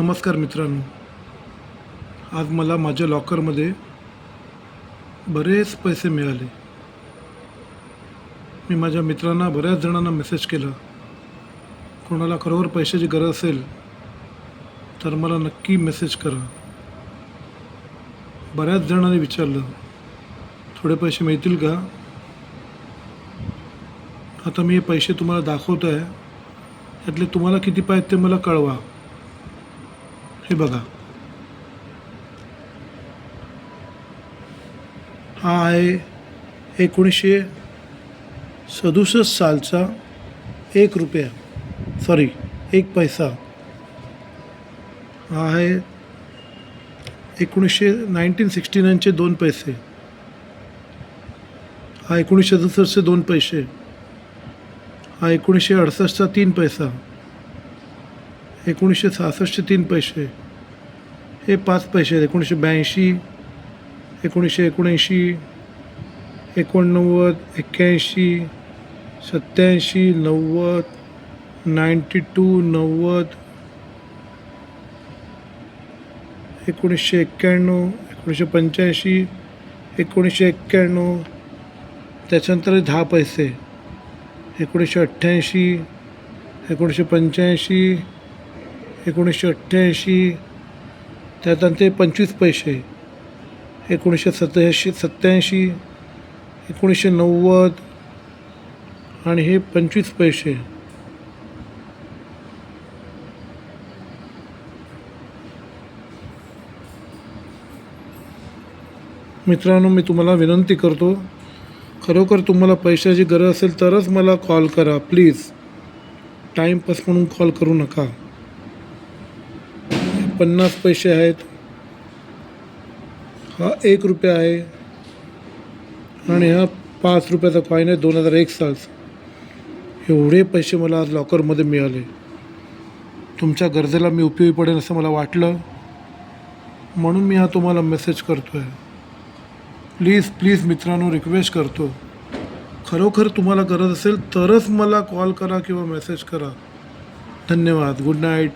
नमस्कार मित्रांनो. आज मला माझ्या लॉकरमध्ये बरेच पैसे मिळाले. मी माझ्या मित्रांना बऱ्याच जणांना मेसेज केला. कोणाला खरोखर पैशाची गरज असेल तर मला नक्की मेसेज करा. बऱ्याच जणांनी विचारलं थोडे पैसे मिळतील का? आता मी हे पैसे तुम्हाला दाखवत आहे त्यातले तुम्हाला किती पाहिजे ते मला कळवा. हे बघा. हा आहे एकोणीसशे सदुसष्ट सालचा एक रुपया. सॉरी एक पैसा. हा आहे एकोणीसशे नाईन्टीन सिक्स्टी नाईनचे दोन पैसे. हा एकोणीसशे सदुसष्टचे दोन पैसे. हा एकोणीसशे अडसष्टचा तीन पैसा. एकोणीसशे सहासष्ट तीन पैसे. हे पाच पैसे आहेत. एकोणीसशे ब्याऐंशी एकोणीसशे एकोणऐंशी एकोणनव्वद एक्क्याऐंशी सत्याऐंशी नव्वद नाईंटी टू नव्वद एकोणीसशे एक्क्याण्णव एकोणीसशे पंच्याऐंशी एकोणीसशे एक्क्याण्णव. त्याच्यानंतर दहा पैसे. एकोणीसशे अठ्ठ्याऐंशी एकोणीसशे पंच्याऐंशी एकोणीसशे अठ्ठ्याऐंशी त्यानंतर पंचवीस पैसे. एकोणीसशे सत्याऐंशी सत्त्याऐंशी एकोणीसशे नव्वद आणि हे पंचवीस पैसे. मित्रांनो मी तुम्हाला विनंती करतो खरोखर तुम्हाला पैशाची गरज असेल तरच मला कॉल करा प्लीज. टाईमपास म्हणून कॉल करू नका. पन्नास पैसे आहेत. हा एक रुपया आहे. आणि हा पाच रुपयाचा कॉईन आहे दोन हजार एक सालचा. एवढे पैसे मला आज लॉकरमध्ये मिळाले. तुमच्या गरजेला मी उपयोगी पडेल असं मला वाटलं. म्हणून मी हा तुम्हाला मेसेज करतो आहे प्लीज प्लीज मित्रांनो रिक्वेस्ट करतो. खरोखर तुम्हाला गरज असेल तरच मला कॉल करा किंवा मेसेज करा. धन्यवाद. Good night